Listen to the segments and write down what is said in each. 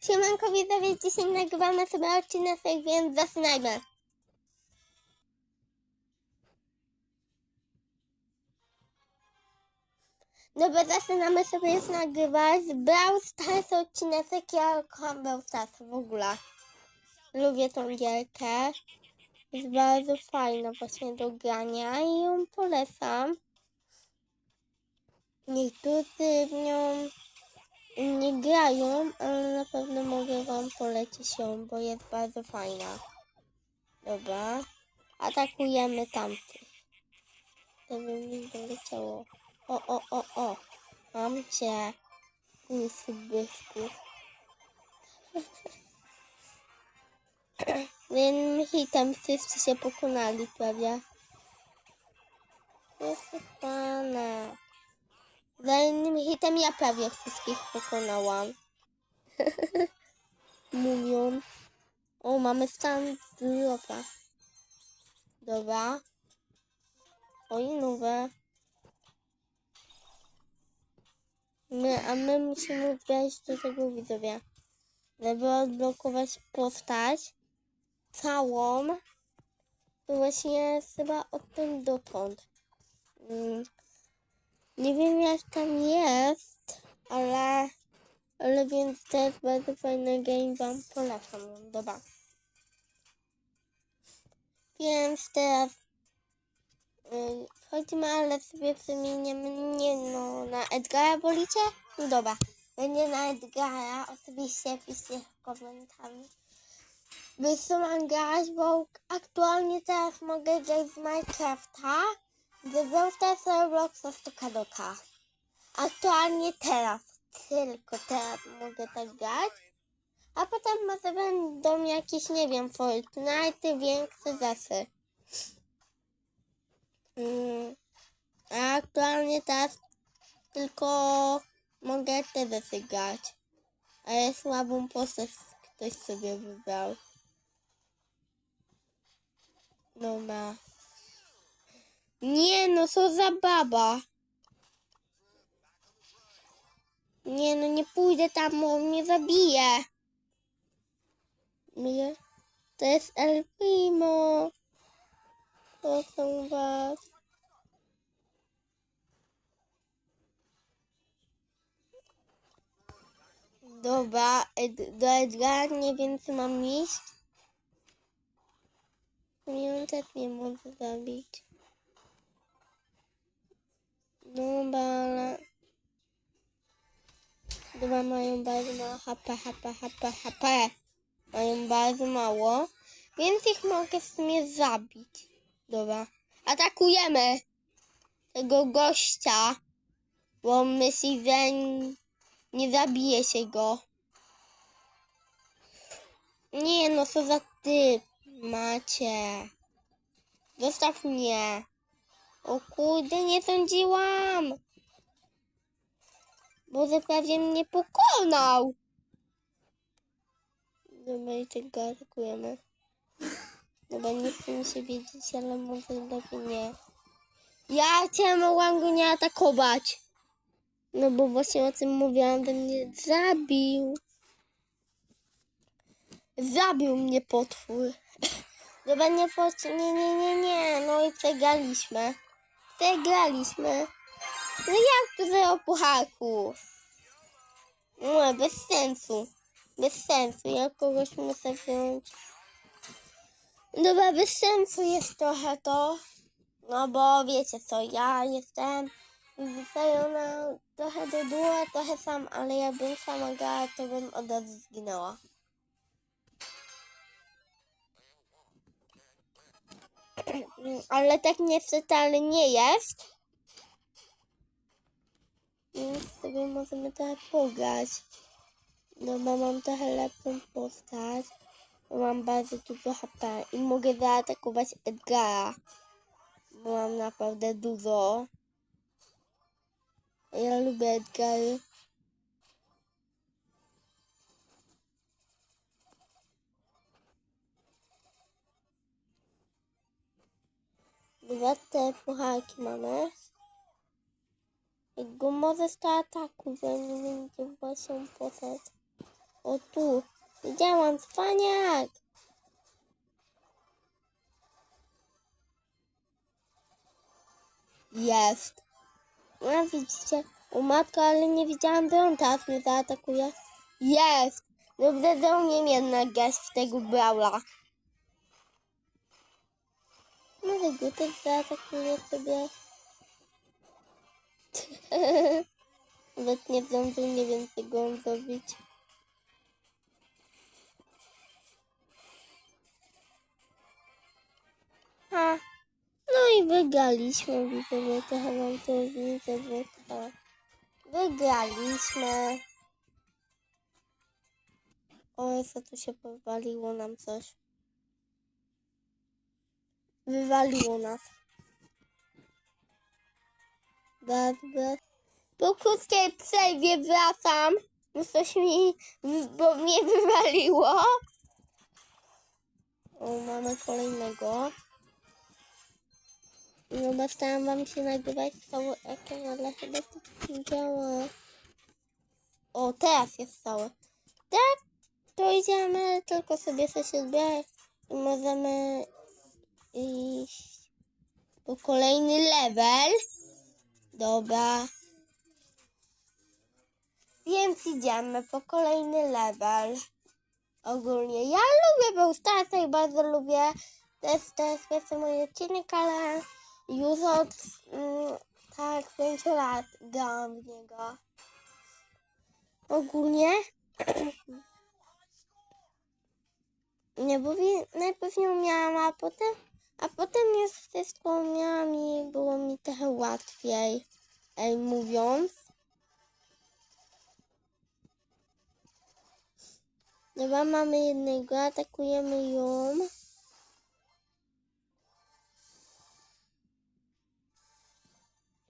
Siemanko widzowie, dzisiaj nagrywamy sobie odcinek, więc zaczynajmy. Dobra, zaczynamy sobie już nagrywać. Brawl Stars odcinek, ja kocham Brawl Stars w ogóle. Lubię tą gierkę. Jest bardzo fajna właśnie do grania i ją polecam. Niektórzy w nią nie grają, ale na pewno mogę wam polecić ją, bo jest bardzo fajna. Dobra. Atakujemy tamtych. Żeby mi doleciało. O, o, o, o. Mam cię. Łysy bysku. Jednym hitem wszyscy się pokonali prawie. Jest pana. Za hitem ja prawie wszystkich pokonałam. Mówią. O, mamy stan zdrowia. Dobra. Oj, nowe. My, a my musimy wejść do tego widzowie. Żeby odblokować postać całą. To właśnie jest chyba odtąd dotąd. Mm. Nie wiem jak tam jest, ale, ale więc to jest bardzo fajny game, wam polecam dobra. Więc teraz yy, ale sobie wymieniamy, nie no, na Edgara wolicie? No dobra, będzie na Edgara, oczywiście piszcie w komentarzach. Wysyłam grać, bo aktualnie teraz mogę grać z Minecrafta. Wybrał teraz Robloxa 100 do K. Aktualnie teraz, tylko teraz mogę tak grać. A potem może będą jakieś, nie wiem, Fortnite, większe zasy. Mm. A aktualnie teraz tylko mogę te zasy grać. Ale słabą postać ktoś sobie wybrał. Dobra. Nie no, co za baba. Nie no, nie pójdę tam, bo mnie zabije. Mnie? To jest El Primo. Proszę was. Dobra, Ed- do Edgara nie wiem co mam iść. Mnie on też nie może zabić. Dobra, mają bardzo mało HP, HP, HP, HP. Mają bardzo mało, więc ich mogę w sumie zabić. Dobra, atakujemy tego gościa, bo myśli, że nie zabije się go. Nie no, co za typ macie. Zostaw mnie. O kurde, nie sądziłam. Bo prawie mnie pokonał. Dobra, i tego atakujemy. Dobra, nie chcę się wiedzieć, ale może lepiej nie. Ja cię mogłam go nie atakować. No bo właśnie o tym mówiłam, że mnie zabił. Zabił mnie potwór. Dobra, nie, nie, nie, nie, nie. No i przegraliśmy. Przegraliśmy. No jak to zero pucharków? No, bez sensu. Bez sensu. Ja kogoś muszę wziąć. Dobra, bez sensu jest trochę to. No bo wiecie co, ja jestem wysadzona trochę do dół, trochę sam, ale jakbym sama grała, to bym od razu zginęła. ale tak niestety nie jest. Więc sobie możemy trochę pograć. No bo mam trochę lepszą postać. Mam bardzo dużo HP i mogę zaatakować Edgara. Bo mam naprawdę dużo. Ja lubię Edgary. Dwa te pucharki mamy. Go może z ataku, że nie będzie właśnie postać. O tu. Widziałam cwaniak. Jest. No widzicie, u matka, ale nie widziałam, że on teraz mnie zaatakuje. Jest. Dobrze, że umiem jednak grać w tego Brawla. Może go też zaatakuje sobie. Nawet nie zdążył, nie wiem czego on zrobić. Ha. No i wygraliśmy, widzowie, trochę wam to widzę, że Wygraliśmy. O, co tu się powaliło nam coś. Wywaliło nas. Po krótkiej przerwie wracam. Bo coś mi, bo mnie wywaliło. O, mamy kolejnego. No, chciałam wam się nagrywać cały ekran, ale chyba to nie działa. O, teraz jest cały. Tak, to idziemy, tylko sobie coś zbierać i możemy iść po kolejny level. Dobra. Więc idziemy po kolejny level. Ogólnie ja lubię Brawl Starsa i bardzo lubię. To jest, to jest pierwszy mój odcinek, ale już od mm, tak 5 lat grałam w niego. Ogólnie nie, bo najpierw nie umiałam, a potem, a potem już wszystko umiałam i było mi trochę łatwiej. Ej, mówiąc. Dobra, mamy jednego, atakujemy ją.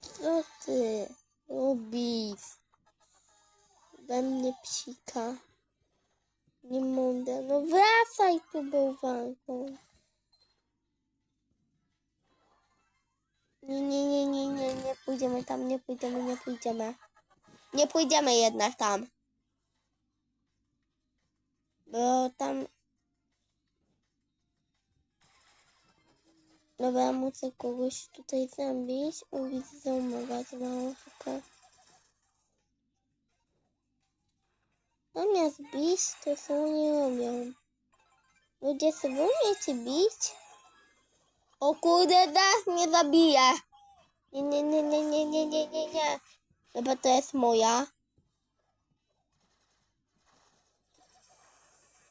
Co ty robisz? We mnie psika. Nie. No wracaj tu bałwanką. Nie, nie, nie, nie, nie, nie pójdziemy tam, nie pójdziemy, nie pójdziemy. Nie pójdziemy jednak tam. Bo tam... Dobra, muszę kogoś tutaj zabić. O, widzę, że umowa z małą HP. Zamiast bić, to są nie robią. Ludzie sobie umiecie bić? O kurde, das mnie zabije. Nie, nie, nie, nie, nie, nie, nie, nie, nie. Chyba to jest moja.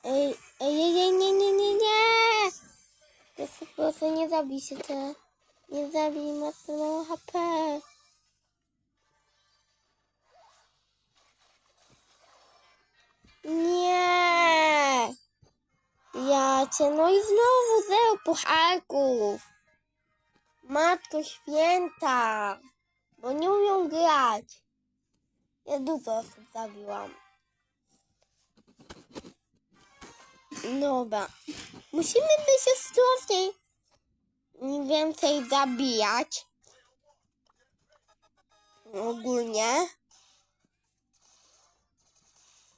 Ej, ej, ej, ej, nie, nie, nie, nie. Proszę, nie zabij się teraz. Nie zabij, masz HP. Cię, no i znowu zero pucharków. Matko święta, bo nie umiem grać. Ja dużo osób zabiłam. Dobra. Musimy być ostrożni. Więcej zabijać. Ogólnie.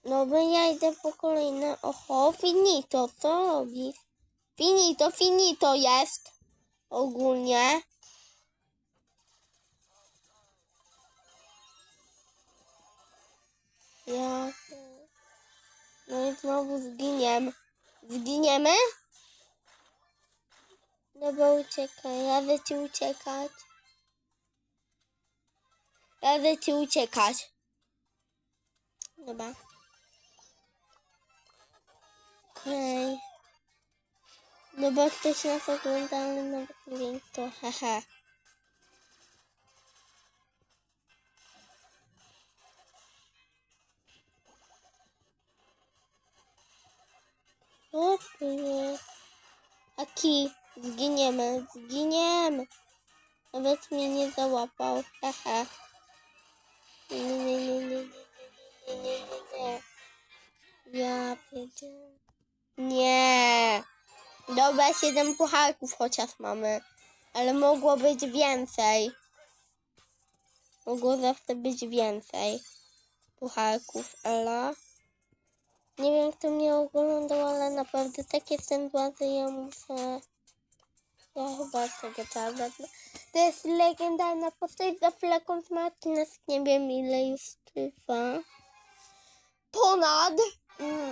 Dobra, ja idę po kolejne. Oho, finito, co robisz? Finito, finito jest. Ogólnie. Ja... No i znowu zginiem. Zginiemy? Dobra, uciekaj. Radzę ci uciekać. Radzę ci uciekać. Dobra. Ai. No banco deixando essa conta, não ninguém tô, haha. Aqui, desguinhama, desguinhama. Eu vou te menina da Wapau, haha. Yeah, Nie. Dobra, siedem pucharków chociaż mamy. Ale mogło być więcej. Mogło zawsze być więcej pucharków, ale... Nie wiem, kto mnie oglądał, ale naprawdę tak jestem zła, że ja muszę... Ja chyba tego tablet. To jest legendarna postać za flagą z Martinez. Nie wiem, ile już trwa. Ponad... Mm,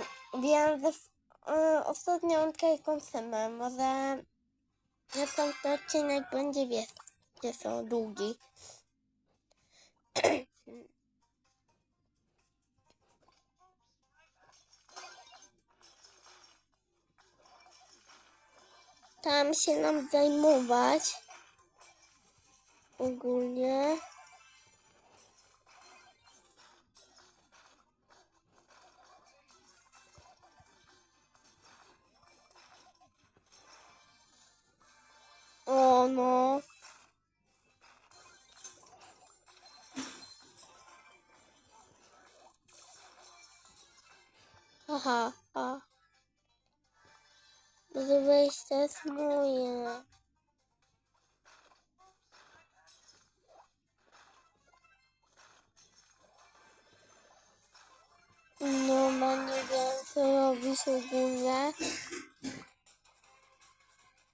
y, ostatnio on koncem Może następny odcinek będzie wiesz, jest długi. tam się nam zajmować. Ogólnie. Aha, a. Może wejść to jest moje. No, ma nie wiem, co robić ogólnie.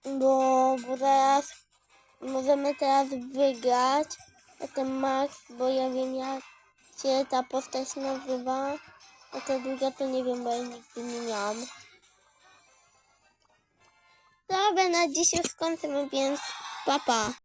Bo, bo teraz możemy teraz wygrać. A ten Max, bo ja wiem jak się ta postać nazywa. A ta druga to nie wiem, bo ja nigdy nie miałam. Dobra, na dzisiaj skończymy, więc papa. Pa.